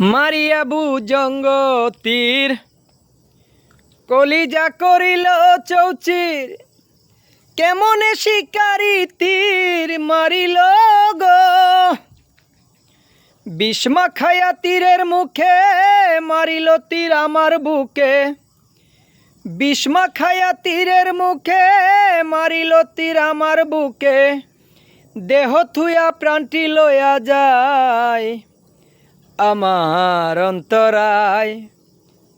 মারিয়াবু জঙ্গতির কলিজা করিল চৌচির, কেমনে শিকারি তীর মারিল গো? বিষ্মা খায়া তীরের মুখে মারিল তীর আমার বুকে। বিষ্মা খায়া তীরের মুখে মারিল তীর আমার বুকে। দেহ থুয়া প্রাণটি লয়া যায়। আমার অন্তরায়,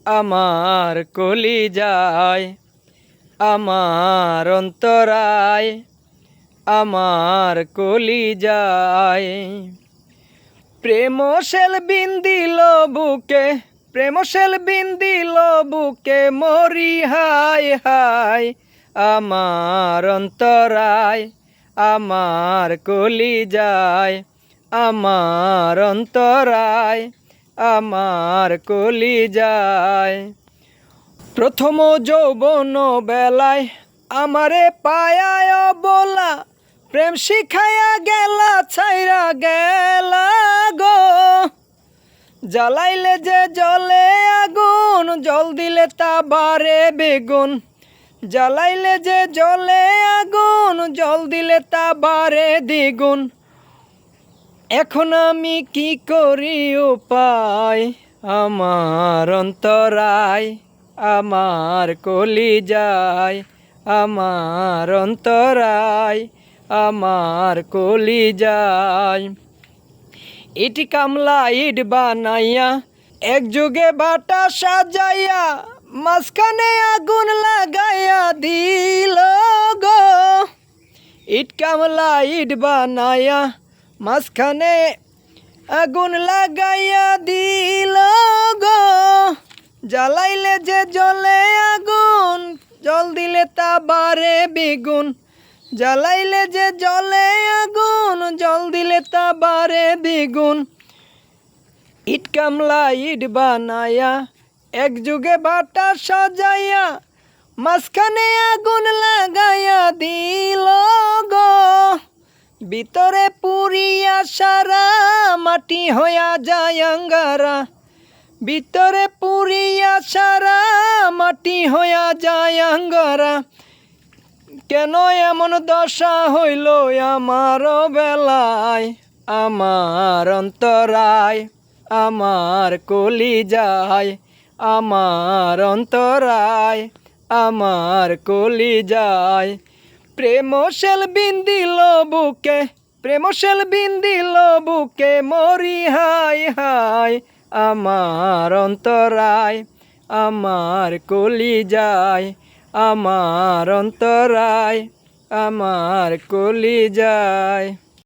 আমার কলি যায় আমার অন্তরায়, আমার কলি যায় প্রেম শেল বিন্দিল বুকে, প্রেম শেল বিন্দিল বুকে মরি হাই হাই আমার অন্তরায়, আমার কলি যায় আমার অন্তরায়, আমার কলি যায় প্রথম যৌবন বেলায় আমারে পায়ায় বলা প্রেম শিখাইয়া গেলা, ছাইরা গেলা গো। জ্বালাইলে যে জলে আগুন, জল দিলে তা বারে বেগুন। জ্বালাইলে যে জলে আগুন, জল দিলে তা বারে দ্বিগুণ। এখন আমি কি করি উপায়? আমার অন্তরায়, আমার কলি যায় আমার অন্তরায়, আমার কলি যায় ইটি কামলা ইট বানাইয়া, এক যুগে বাটা সাজাইয়া, মাঝখানে আগুন লাগাইয়া দিল গো। ইট কামলা ইট বানাইয়া মাঝখানে আগুন লাগাইয়া দিল গো। জ্বালাইলে যে জলে আগুন, জল দিলে তা বারে বেগুন। জ্বালাইলে যে জলে আগুন, জল দিলে তা বারে দ্বিগুণ ইট কামলা, ইট বানায়া, এক যুগে বাটা সাজাইয়া, মাঝখানে আগুন লাগাইয়া গো ভিতরে পুরিয়া সারা মাটি হইয়া যায় আঙ্গারা। ভিতরে পুরিয়া সারা মাটি হইয়া যায় আঙ্গারা। কেন এমন দশা হইল আমার বেলায়? আমার অন্তরায়, আমার কলি যায় আমার অন্তরায়, আমার কলি যায় প্রেমশাল বিন্দিল বুকে, প্রেমশাল বিন্দিল বুকে, মরি হাই হাই আমার অন্তরায়, আমার কলি যায় আমার অন্তরায়, আমার কলি যায়